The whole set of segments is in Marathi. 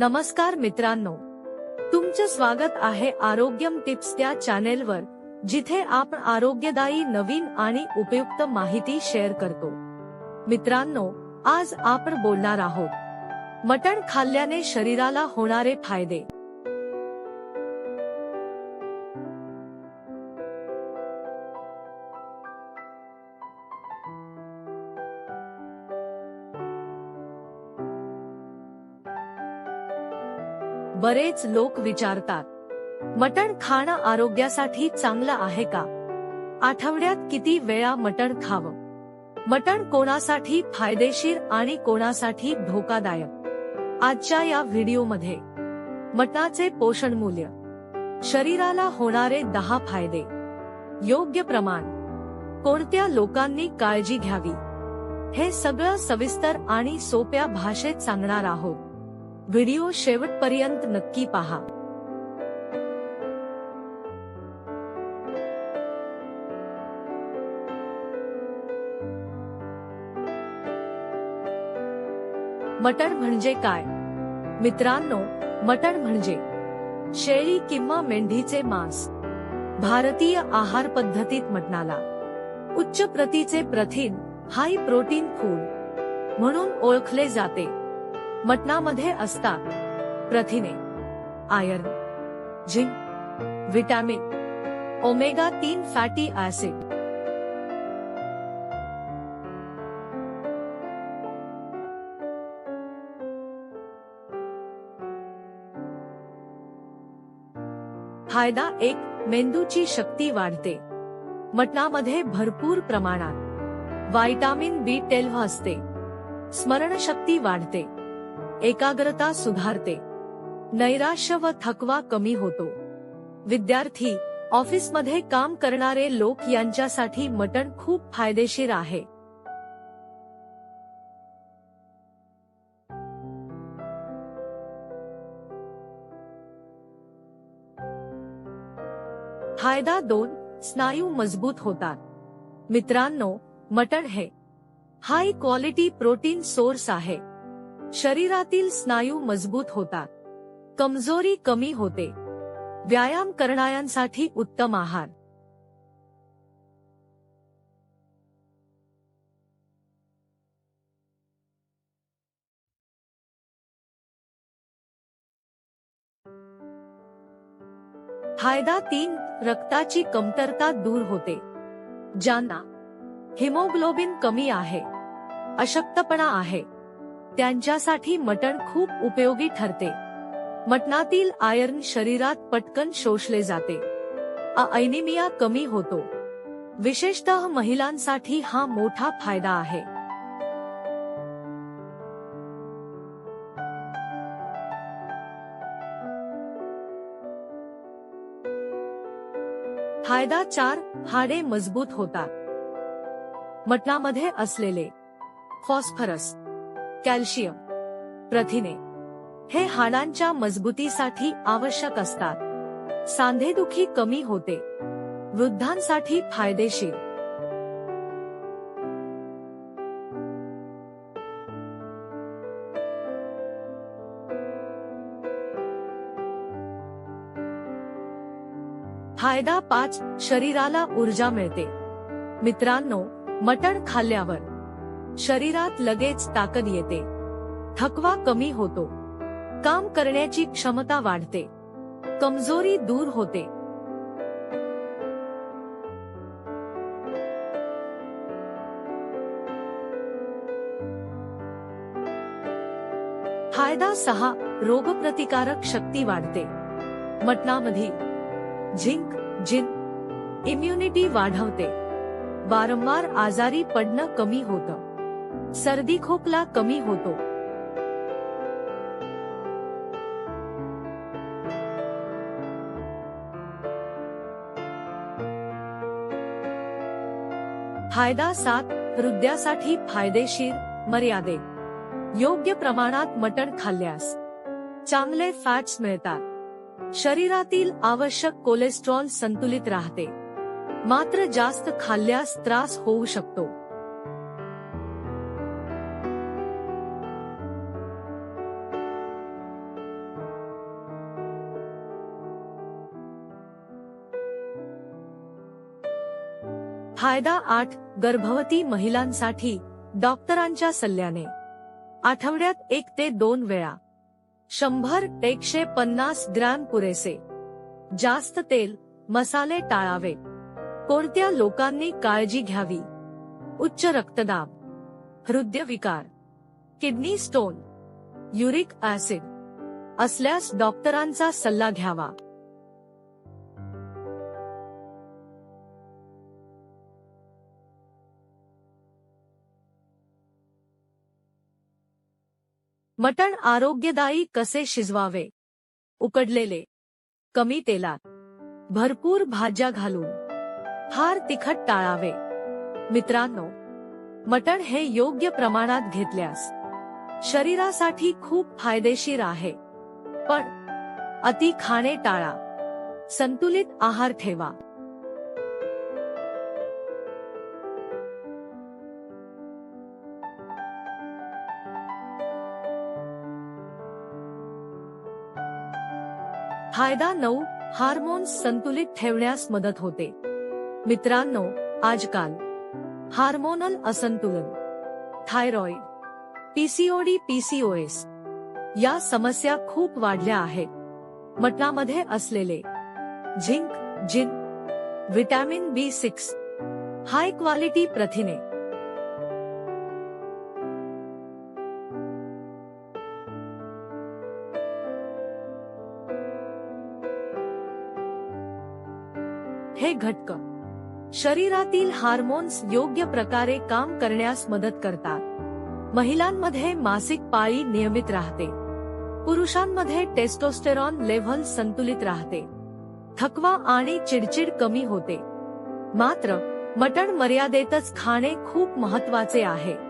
नमस्कार मित्रांनो. तुमचं स्वागत आहे आरोग्यम टिप्स त्या चॅनेलवर जिथे आपण आरोग्यदायी नवीन आणि उपयुक्त माहिती शेअर करतो. मित्रांनो आज आपण बोलणार आहोत. मटण खाल्ल्याने शरीराला होणारे फायदे. बरेच लोक विचारतात मटण खाणं आरोग्यासाठी चांगलं आहे का? आठवड्यात किती वेळा मटण खावं? मटण कोणासाठी फायदेशीर आणि कोणासाठी धोकादायक? आजच्या या व्हिडिओमध्ये मटणाचे पोषण मूल्य शरीराला होणारे दहा फायदे योग्य प्रमाण कोणत्या लोकांनी काळजी घ्यावी हे सगळं सविस्तर आणि सोप्या भाषेत सांगणार आहोत. व्हिडिओ शेवटपर्यंत नक्की पहा. मटण म्हणजे काय? मित्रांनो मटण म्हणजे शेळी किंवा मेंढीचे मांस. भारतीय आहार पद्धतीत मटणाला उच्च प्रतीचे प्रथिन हाय प्रोटीन फूड म्हणून ओळखले जाते. मटणामध्ये असतात प्रथिने, आयर्न, झिंक विटॅमिन ओमेगा तीन फॅटी ऍसिड फ़ायदा एक मेन्दू मेंदूची शक्ती वाढते. मटणामध्ये भरपूर प्रमाणात व्हायटामिन बी टेल्व्ह असते. स्मरणशक्ती वाढते. एकाग्रता सुधारते. नैराश्य व थकवा कमी होतो. विद्यार्थी, ऑफिसमध्ये काम करणारे लोक यांच्यासाठी मटण खूप फायदेशीर आहे. फ़ायदा दोन, स्नायू मज़बूत होतात. मित्रांनो, मटण हे हाय क्वालिटी प्रोटीन सोर्स आहे. शरीरातील स्नायू मजबूत होतात. कमजोरी कमी होते. व्यायाम करणाऱ्यांसाठी उत्तम आहार. फायदा तीन रक्ताची कमतरता दूर होते. ज्यांना हिमोग्लोबिन कमी आहे. अशक्तपणा आहे. त्यांच्यासाठी मटण खूप उपयोगी ठरते. मटणातील आयर्न शरीरात पटकन शोषले जाते. अनिमिया कमी होतो. विशेषतः महिलांसाठी हा मोठा फायदा आहे. फायदा चार हाडे मजबूत होतात. मटणामध्ये असलेले फॉस्फरस कॅल्शियम प्रथिने हे हाडांच्या मजबूतीसाठी आवश्यक असतात. सांधेदुखी कमी होते. वृद्धांसाठी फायदेशीर. फायदा पाच शरीराला ऊर्जा मिळते. मित्रांनो मटण खाल्ल्यावर शरीरात लगेच ताकद येते. थकवा कमी होतो. काम करण्याची क्षमता वाढते. कमज़ोरी दूर होते. फ़ायदा सहा, रोगप्रतिकारक शक्ती वाढते. मटणामध्ये झिंक जिन इम्युनिटी वाढवते. वारंवार आजारी पडणं कमी होतं. सर्दी खोकला कमी होतो. फ़ायदा सात, हृदयासाठी फायदेशीर मर्यादेत योग्य प्रमाणात मटण खाल्ल्यास चांगले फॅट्स मिळतात. शरीरातील आवश्यक कोलेस्ट्रॉल संतुलित राहते. मात्र जास्त खाल्ल्यास त्रास होऊ शकतो. फायदा आठ गर्भवती महिलांसाठी डॉक्टरांच्या सल्ल्याने. आठवड्यात एक ते दोन वेळा. शंभर एकशे पन्नास ग्रॅम पुरेसे. जास्त तेल मसाले टाळावे. कोणत्या लोकांनी काळजी घ्यावी? उच्च रक्तदाब. हृदयविकार. Kidney stone. युरिक ऍसिड असल्यास डॉक्टरांचा सल्ला घ्यावा. मटण आरोग्यदायी कसे शिजवावे? उकडलेले कमी तेलात. भरपूर भाज्या घालून. फार तिखट टाळावे. मित्रांनो, मटण हे योग्य प्रमाणात घेतल्यास शरीरासाठी खूप फायदेशीर आहे. पण अति खाणे टाळा. संतुलित आहार ठेवा. फायदा नऊ हार्मोन्स संतुलित ठेवण्यास मदत होते. मित्रांनो आजकाल हार्मोनल असंतुलन थायरॉइड पीसीओडी पीसीओएस या समस्या खूप वाढल्या आहेत. मटणामध्ये असलेले झिंक जिन vitamin B six high quality प्रथिने हे घटक शरीरातील हार्मोन्स योग्य प्रकारे काम करण्यास मदत करतात. महिलांमध्ये मासिक पाळी नियमित राहते. पुरुषांमध्ये टेस्टोस्टेरॉन लेव्हल संतुलित राहते. थकवा आणि चिडचिड कमी होते. मात्र मटण मर्यादेतच खाणे खूप महत्त्वाचे आहे.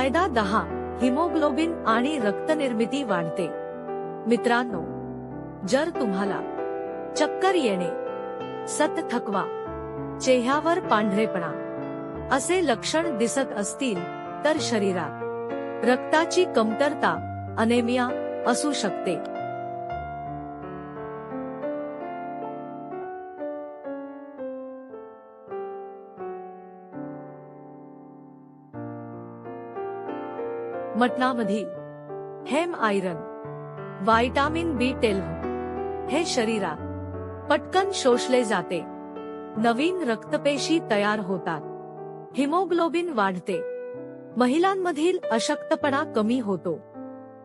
फायदा दहा. हिमोग्लोबिन आणि रक्तनिर्मिती वाढते. मित्रांनो जर तुम्हाला चक्कर येणे सत थकवा चेह्यावर पांढरेपणा असे लक्षण दिसत असतील तर शरीरात रक्ताची कमतरता अनेमिया असू शकते. मटणामधील haem iron. Vitamin B twelve. हे शरीरात पटकन शोषले जाते. नवीन रक्तपेशी तयार होतात. हिमोग्लोबिन वाढते. महिलांमधील अशक्तपणा कमी होतो.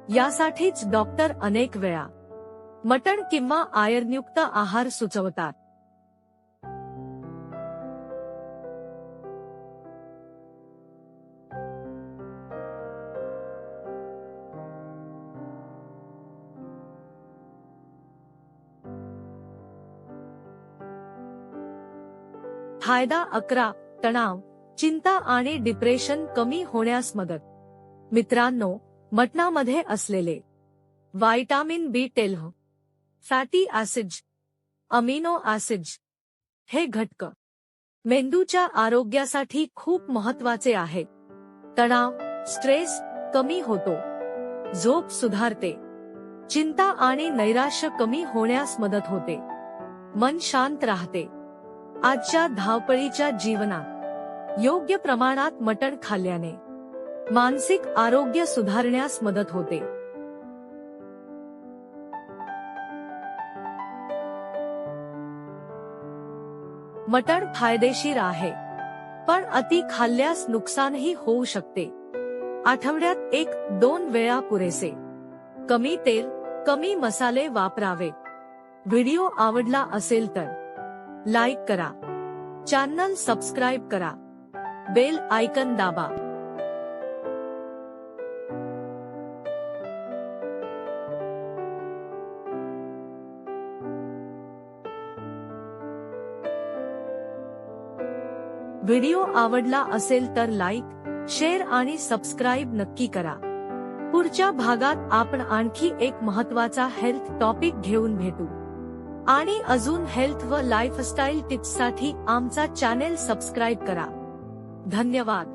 यासाठीच डॉक्टर अनेक वेळा मटण किंवा आयर्नयुक्त आहार सुचवतात. फायदा अकरा तणाव चिंता आणि डिप्रेशन कमी होण्यास मदत. मित्रांनो मटणामध्ये असलेले vitamin B twelve fatty acid amino acid हे घटक मेंदूच्या आरोग्यासाठी खूप महत्त्वाचे आहेत. तणाव स्ट्रेस कमी होतो. झोप सुधारते. चिंता आणि नैराश्य कमी होण्यास मदत होते. मन शांत राहते. आजच्या धावपळीच्या जीवनात. योग्य प्रमाणात मटण खाल्ल्याने. मानसिक आरोग्य सुधारण्यास मदत होते. मटण फायदेशीर आहे. पण अति खाल्ल्यास नुकसानही होऊ शकते. आठवड्यात एक दोन वेळा पुरेसे. कमी तेल कमी मसाले वापरावे. व्हिडिओ आवडला असेल तर. लाईक करा. चॅनल सबस्क्राईब करा. बेल आयकन दाबा. व्हिडिओ आवडला असेल तर लाईक शेअर आणि सबस्क्राईब नक्की करा. पुढच्या भागात आपण आणखी एक महत्त्वाचा हेल्थ टॉपिक घेऊन भेटू. आणि अजून हेल्थ व लाईफस्टाईल टिप्ससाठी आमचा चॅनेल सबस्क्राईब करा. धन्यवाद.